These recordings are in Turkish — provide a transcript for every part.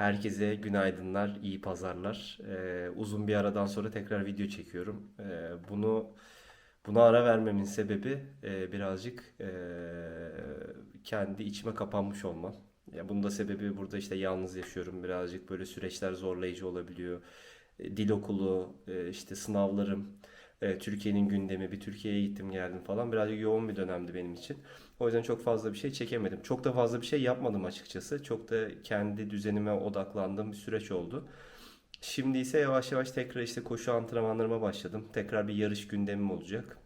Herkese günaydınlar, iyi pazarlar. Ee, uzun bir aradan sonra tekrar video çekiyorum. Ee, bunu buna ara vermemin sebebi e, birazcık e, kendi içime kapanmış olmam. Ya bunun da sebebi burada işte yalnız yaşıyorum. Birazcık böyle süreçler zorlayıcı olabiliyor. E, Dil okulu, e, işte sınavlarım, e, Türkiye'nin gündemi, bir Türkiye'ye gittim geldim falan. Birazcık yoğun bir dönemdi benim için. O yüzden çok fazla bir şey çekemedim. Çok da fazla bir şey yapmadım açıkçası. Çok da kendi düzenime odaklandığım bir süreç oldu. Şimdi ise yavaş yavaş tekrar işte koşu antrenmanlarıma başladım. Tekrar bir yarış gündemim olacak.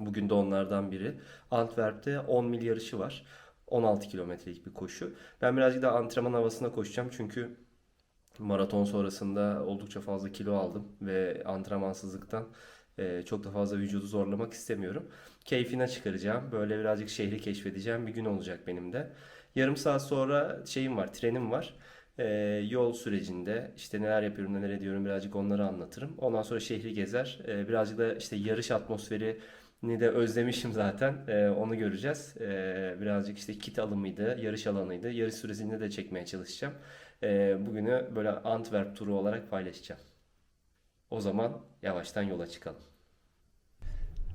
Bugün de onlardan biri. Antwerp'te 10 mil yarışı var. 16 kilometrelik bir koşu. Ben birazcık daha antrenman havasında koşacağım çünkü maraton sonrasında oldukça fazla kilo aldım ve antrenmansızlıktan e, çok da fazla vücudu zorlamak istemiyorum. Keyfine çıkaracağım. Böyle birazcık şehri keşfedeceğim bir gün olacak benim de. Yarım saat sonra şeyim var, trenim var. E, yol sürecinde işte neler yapıyorum, neler ediyorum birazcık onları anlatırım. Ondan sonra şehri gezer. E, birazcık da işte yarış atmosferi ni de özlemişim zaten. E, onu göreceğiz. E, birazcık işte kit alımıydı, yarış alanıydı. Yarış süresinde de çekmeye çalışacağım. E, bugünü böyle Antwerp turu olarak paylaşacağım. O zaman yavaştan yola çıkalım.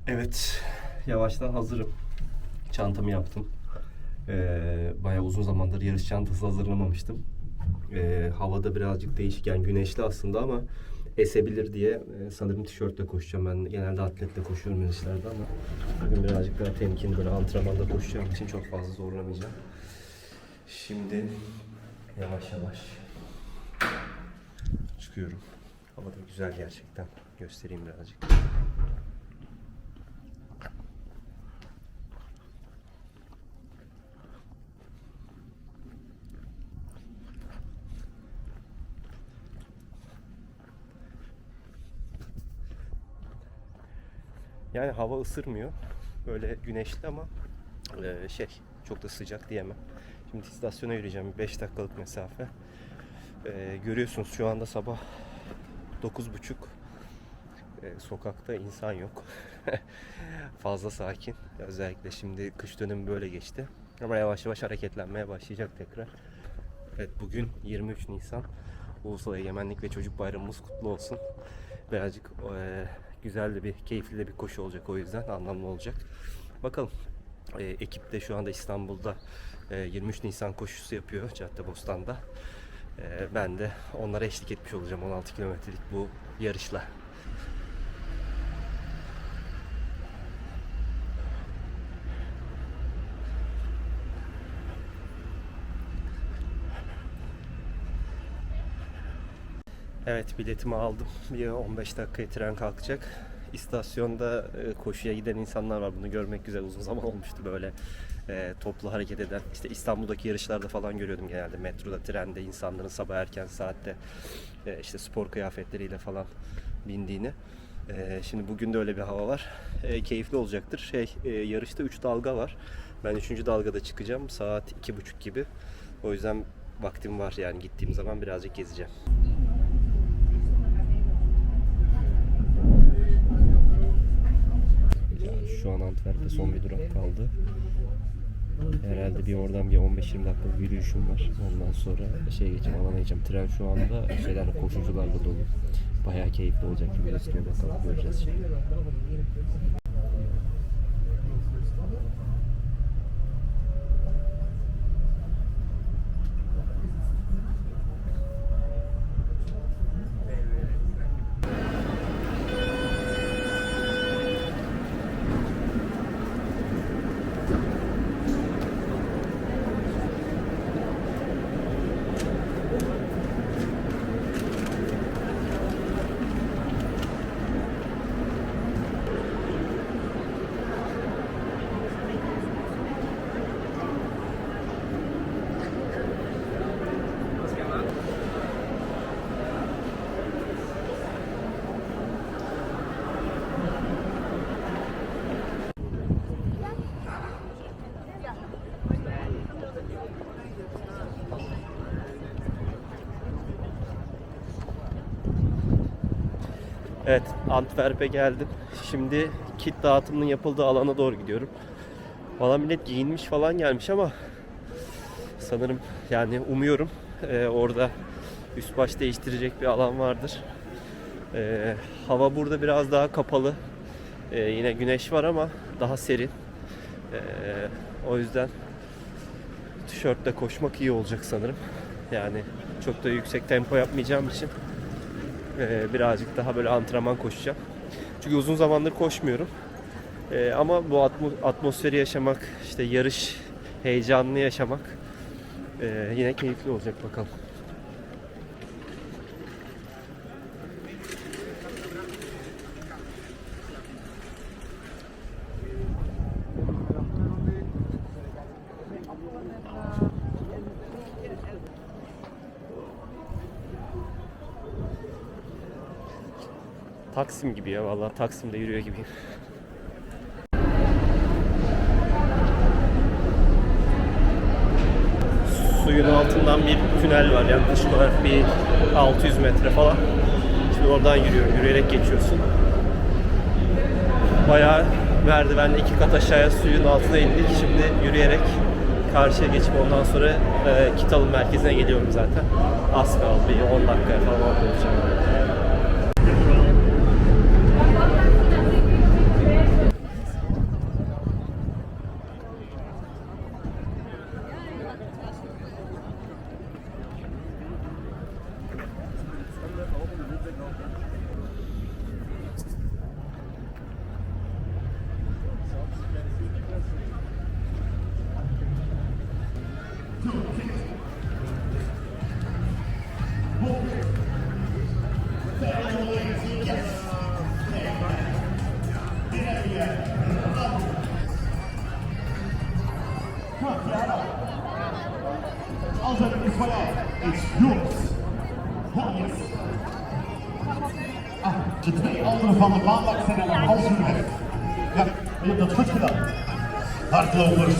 Evet, yavaştan hazırım. Çantamı yaptım. Ee, bayağı uzun zamandır yarış çantası hazırlamamıştım. Ee, havada birazcık değişken, güneşli aslında ama esebilir diye e, sanırım tişörtle koşacağım. Ben genelde atletle koşuyorum yarışlarda ama bugün birazcık daha temkinli böyle antrenmanda koşacağım için çok fazla zorlamayacağım. Şimdi yavaş yavaş çıkıyorum. Hava da güzel gerçekten. Göstereyim birazcık. Hava ısırmıyor. Böyle güneşli ama e, şey çok da sıcak diyemem. Şimdi istasyona yürüyeceğim. 5 dakikalık mesafe. E, görüyorsunuz şu anda sabah 9.30 e, sokakta insan yok. Fazla sakin. Özellikle şimdi kış dönemi böyle geçti. Ama yavaş yavaş hareketlenmeye başlayacak tekrar. Evet bugün 23 Nisan. Ulusal Egemenlik ve Çocuk Bayramımız kutlu olsun. Birazcık e, güzel de bir, keyifli de bir koşu olacak o yüzden anlamlı olacak. Bakalım. E, ekip de şu anda İstanbul'da e, 23 Nisan koşusu yapıyor Caddebostan'da. E, ben de onlara eşlik etmiş olacağım 16 kilometrelik bu yarışla. Evet biletimi aldım. Bir 15 dakikaya tren kalkacak. İstasyonda e, koşuya giden insanlar var. Bunu görmek güzel. Uzun zaman olmuştu böyle e, toplu hareket eden. İşte İstanbul'daki yarışlarda falan görüyordum genelde. Metroda, trende insanların sabah erken saatte e, işte spor kıyafetleriyle falan bindiğini. E, şimdi bugün de öyle bir hava var. E, keyifli olacaktır. Şey e, yarışta 3 dalga var. Ben 3. dalgada çıkacağım. Saat 2.30 gibi. O yüzden vaktim var yani gittiğim zaman birazcık gezeceğim. Şu an Antwerp'te son bir durak kaldı. Herhalde bir oradan bir 15-20 dakika bir yürüyüşüm var. Ondan sonra şey geçeceğim, alana geçeceğim. Tren şu anda şeylerle koşucularla dolu. Bayağı keyifli olacak gibi gözüküyor. Bakalım göreceğiz şimdi. Evet, Antwerp'e geldim. Şimdi kit dağıtımının yapıldığı alana doğru gidiyorum. Valla millet giyinmiş falan gelmiş ama sanırım yani umuyorum e, orada üst baş değiştirecek bir alan vardır. Ee, hava burada biraz daha kapalı. Ee, yine güneş var ama daha serin. Ee, o yüzden tişörtle koşmak iyi olacak sanırım. Yani çok da yüksek tempo yapmayacağım için ee, birazcık daha böyle antrenman koşacağım. Çünkü uzun zamandır koşmuyorum. Ee, ama bu atmo- atmosferi yaşamak, işte yarış heyecanını yaşamak ee, yine keyifli olacak bakalım. Taksim gibi ya vallahi Taksim'de yürüyor gibiyim. Suyun altından bir tünel var yaklaşık olarak bir 600 metre falan. Şimdi oradan yürüyor, yürüyerek geçiyorsun. Bayağı merdivenle iki kat aşağıya suyun altına indik. Şimdi yürüyerek karşıya geçip ondan sonra e, Kital'ın merkezine geliyorum zaten. Az kaldı, bir 10 dakikaya falan orada van de maandag aan een. Ja, je hebt dat goed gedaan. Hardlopers,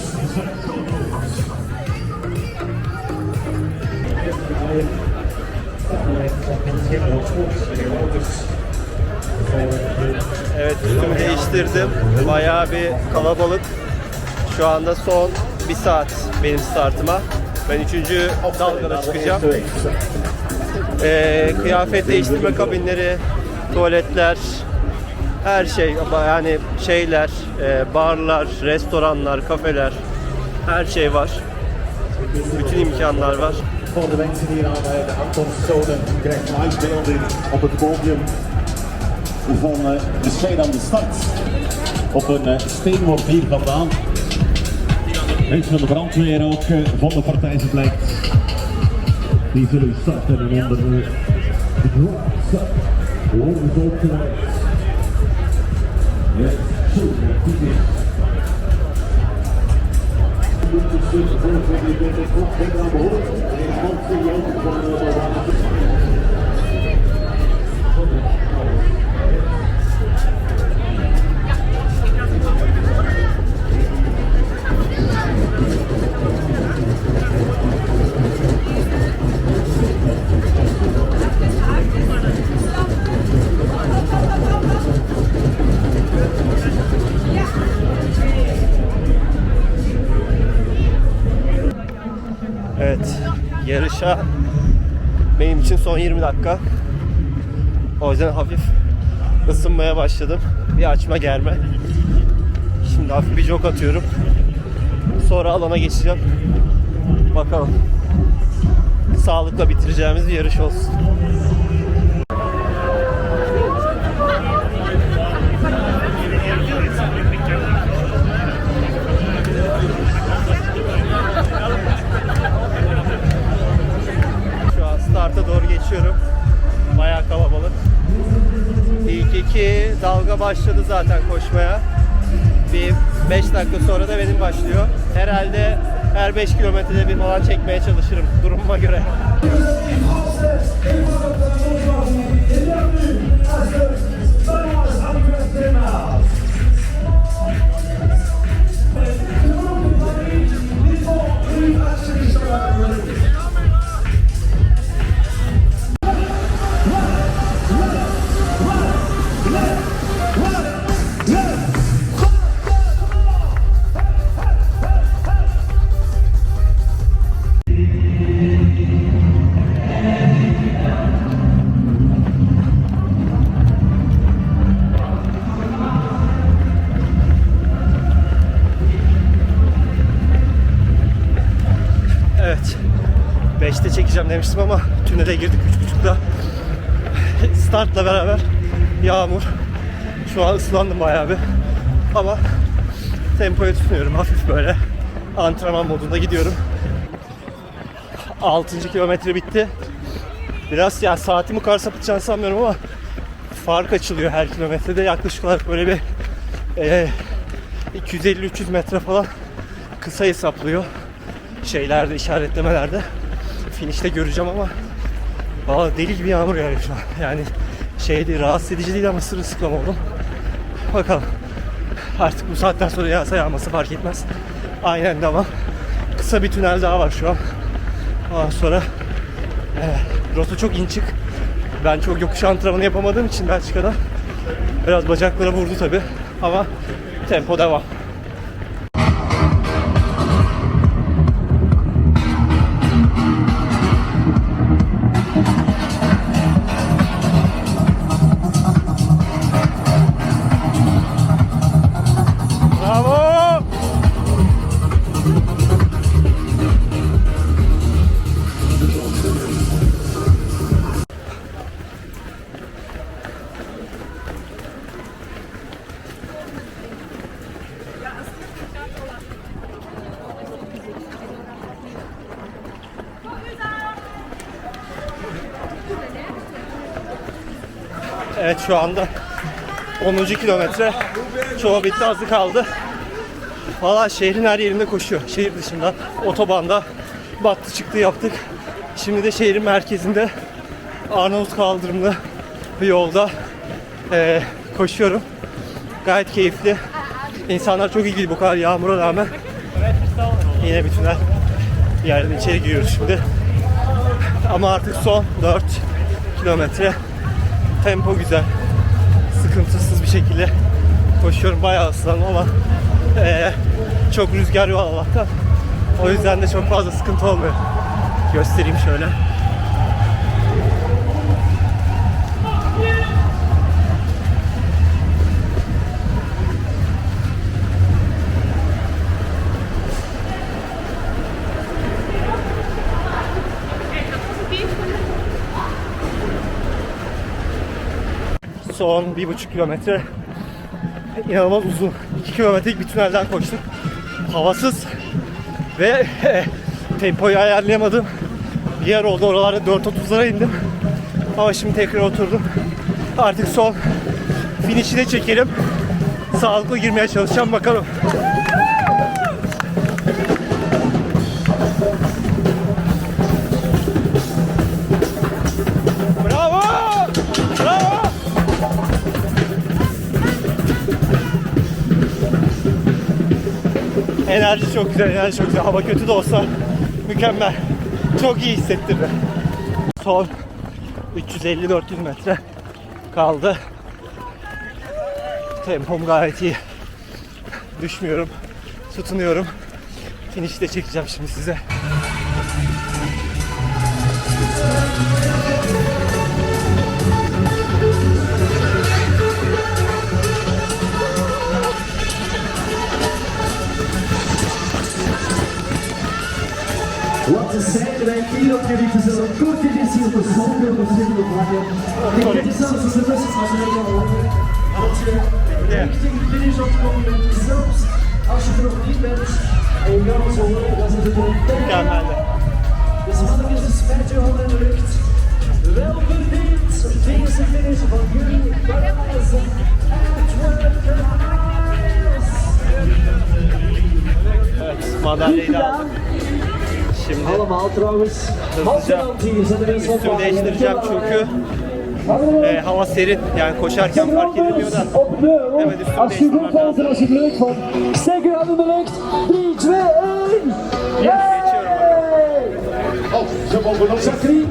Evet üstümü değiştirdim. Bayağı bir kalabalık. Şu anda son bir saat benim startıma. Ben üçüncü dalgada çıkacağım. Ee, kıyafet değiştirme kabinleri, tuvaletler, her şey yani şeyler, e, barlar, restoranlar, kafeler, her şey var. Bütün imkanlar var. Voor de mensen die aan de aankomstzone krijgt live beelden op het podium van de strijd aan de start. Op een eh, steen wordt hier vandaan. Mensen van de brandweer ook eh, van de partij. Die zullen starten en onder eh, de drop start. Thank you. Son 20 dakika. O yüzden hafif ısınmaya başladım. Bir açma germe. Şimdi hafif bir jog atıyorum. Sonra alana geçeceğim. Bakalım. Sağlıkla bitireceğimiz bir yarış olsun. Başladı zaten koşmaya. Bir 5 dakika sonra da benim başlıyor. Herhalde her 5 kilometrede bir falan çekmeye çalışırım durumuma göre. Demiştim ama tünele girdik 3.30'da. Startla beraber yağmur. Şu an ıslandım bayağı bir. Ama tempoyu tutuyorum hafif böyle. Antrenman modunda gidiyorum. 6. kilometre bitti. Biraz ya saatimi kar sapıtacağını sanmıyorum ama fark açılıyor her kilometrede. Yaklaşık olarak böyle bir e, 250-300 metre falan kısa hesaplıyor. Şeylerde, işaretlemelerde. Finişte göreceğim ama Valla deli gibi yağmur yağıyor şu an. Yani şey değil, rahatsız edici değil ama sırılsıklam oldum. Bakalım. Artık bu saatten sonra yağsa yağması fark etmez. Aynen devam. Kısa bir tünel daha var şu an. Ondan sonra e, rota çok in çık. Ben çok yokuş antrenmanı yapamadığım için Belçika'da biraz bacaklara vurdu tabi. Ama tempo devam. Evet şu anda 10. kilometre. Çoğu bitti azı kaldı. Valla şehrin her yerinde koşuyor. Şehir dışında, otobanda battı çıktı yaptık. Şimdi de şehrin merkezinde Arnavut kaldırımlı bir yolda eee, koşuyorum. Gayet keyifli. İnsanlar çok ilgili bu kadar yağmura rağmen. Yine. Bir yerden içeri giriyoruz şimdi. Ama artık son 4 kilometre. Tempo güzel. Sıkıntısız bir şekilde koşuyorum. Bayağı ıslandım ama eee, çok rüzgar yok Allah'tan. O yüzden de çok fazla sıkıntı olmuyor. Göstereyim şöyle. Bir buçuk kilometre inanılmaz uzun. 2 kilometrelik bir tünelden koştuk. Havasız ve tempoyu ayarlayamadım. Bir yer oldu oralarda 4.30'lara indim. Ama şimdi tekrar oturdum. Artık son finişi de çekelim. Sağlıklı girmeye çalışacağım bakalım. Enerji çok güzel, enerji çok güzel. Hava kötü de olsa mükemmel. Çok iyi hissettirdi. Son 350-400 metre kaldı. Tempom gayet iyi. Düşmüyorum. Tutunuyorum. Finişi de çekeceğim şimdi size. Wat ze zeiden wij hier op jullie zullen kort in die ziel gezonder verschillende vlakken. Ik het zelfs de rust van de. Dat je richting de finish opkomt zelfs als je er nog niet bent en je kan ons horen, dan zit het eh. dus er een Dus hadden is een spijtje handen in de lucht. Wel verdiend. Deze finish van jullie. Barnes en Edward Maar dat Şimdi mensen üstümü değiştireceğim çünkü e, hava serin. Yani koşarken fark ediliyor da. Hemen üstümü Als je goed değiştirmem bent en als je het leuk vond. Steek je hand in de lucht. 3, 2, 1. Ze mogen nog zetten. Jacqueline.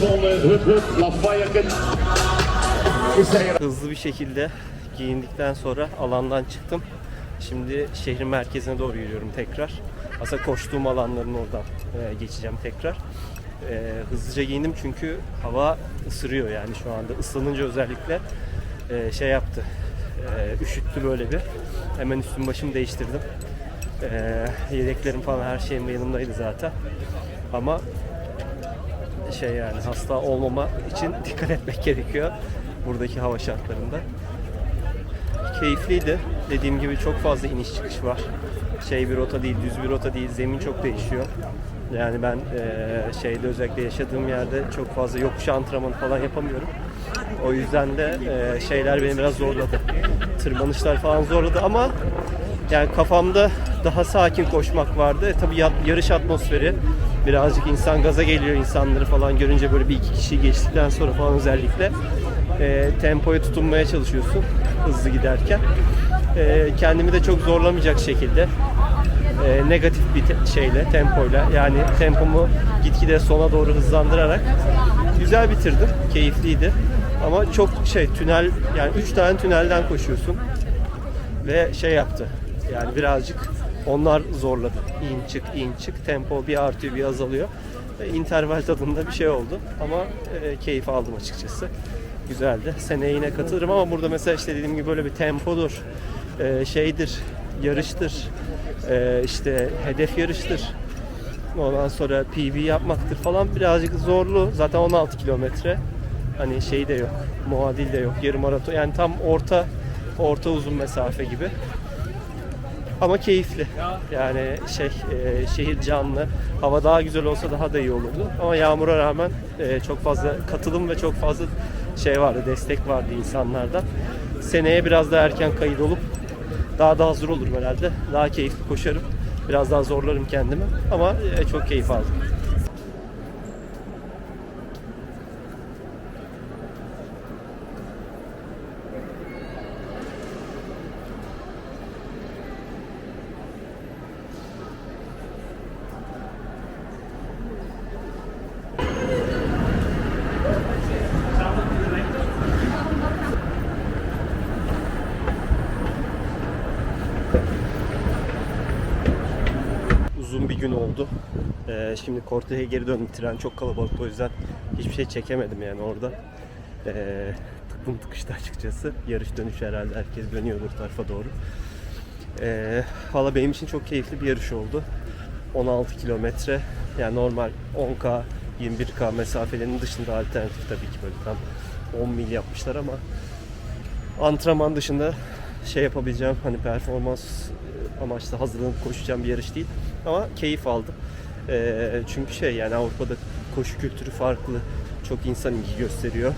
Van Hup Hup, Lafayette. Is hij hızlı bir şekilde giyindikten sonra alandan çıktım. Şimdi şehrin merkezine doğru yürüyorum tekrar. Aslında koştuğum alanların oradan e, geçeceğim tekrar. E, hızlıca giyindim çünkü hava ısırıyor yani şu anda. Islanınca özellikle e, şey yaptı. E, üşüttü böyle bir. Hemen üstüm başımı değiştirdim. E, yedeklerim falan her şeyim yanımdaydı zaten. Ama şey yani hasta olmama için dikkat etmek gerekiyor buradaki hava şartlarında. Keyifliydi. Dediğim gibi çok fazla iniş çıkış var. Şey bir rota değil, düz bir rota değil. Zemin çok değişiyor. Yani ben eee, şeyde özellikle yaşadığım yerde çok fazla yokuş antrenmanı falan yapamıyorum. O yüzden de eee, şeyler beni biraz zorladı. Tırmanışlar falan zorladı ama yani kafamda daha sakin koşmak vardı. E, tabii ya- yarış atmosferi birazcık insan gaza geliyor insanları falan görünce böyle bir iki kişi geçtikten sonra falan özellikle e, tempoya tutunmaya çalışıyorsun hızlı giderken. E, kendimi de çok zorlamayacak şekilde e, negatif bir te- şeyle, tempoyla yani tempomu gitgide sona doğru hızlandırarak güzel bitirdim. Keyifliydi. Ama çok şey tünel yani 3 tane tünelden koşuyorsun ve şey yaptı. Yani birazcık onlar zorladı. İn çık in çık tempo bir artıyor bir azalıyor. E, interval tadında bir şey oldu ama e, keyif aldım açıkçası. Güzeldi. Seneye yine katılırım ama burada mesela işte dediğim gibi böyle bir tempodur, e, şeydir, yarıştır, e, işte hedef yarıştır. Ondan sonra PB yapmaktır falan birazcık zorlu. Zaten 16 kilometre. Hani şey de yok. Muadil de yok. Yarım maraton. Yani tam orta orta uzun mesafe gibi. Ama keyifli. Yani şey e, şehir canlı. Hava daha güzel olsa daha da iyi olurdu. Ama yağmura rağmen e, çok fazla katılım ve çok fazla şey vardı, destek vardı insanlardan. Seneye biraz daha erken kayıt olup daha da hazır olurum herhalde. Daha keyifli koşarım. Biraz daha zorlarım kendimi. Ama e, çok keyif aldım. uzun bir gün oldu. Ee, şimdi Korte'ye geri döndüm. Tren çok kalabalık o yüzden hiçbir şey çekemedim yani orada. Ee, tıklım tıkıştı açıkçası. Yarış dönüşü herhalde herkes dönüyordur tarafa doğru. Ee, Valla benim için çok keyifli bir yarış oldu. 16 kilometre yani normal 10K 21K mesafelerinin dışında alternatif tabii ki böyle tam 10 mil yapmışlar ama antrenman dışında şey yapabileceğim hani performans e, amaçlı hazırlanıp koşacağım bir yarış değil ama keyif aldım. Ee, çünkü şey yani Avrupa'da koşu kültürü farklı. Çok insan ilgi gösteriyor.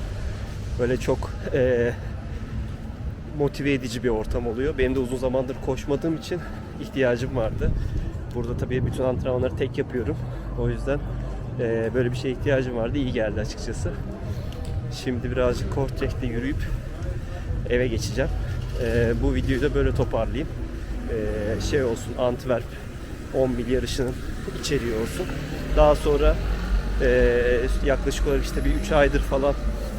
Böyle çok e, motive edici bir ortam oluyor. Benim de uzun zamandır koşmadığım için ihtiyacım vardı. Burada tabii bütün antrenmanları tek yapıyorum. O yüzden e, böyle bir şeye ihtiyacım vardı. İyi geldi açıkçası. Şimdi birazcık Kortrek'te yürüyüp eve geçeceğim. Ee, bu videoyu da böyle toparlayayım. Ee, şey olsun Antwerp 10 mil yarışının içeriği olsun. Daha sonra e, yaklaşık olarak işte bir 3 aydır falan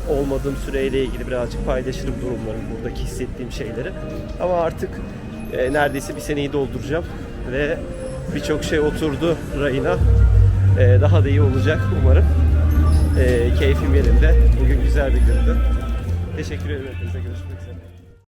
olmadığım süreyle ilgili birazcık paylaşırım durumlarımı, buradaki hissettiğim şeyleri. Ama artık e, neredeyse bir seneyi dolduracağım ve birçok şey oturdu rayına. E, daha da iyi olacak umarım. E, keyfim yerinde. Bugün güzel bir gündü. Teşekkür ederim.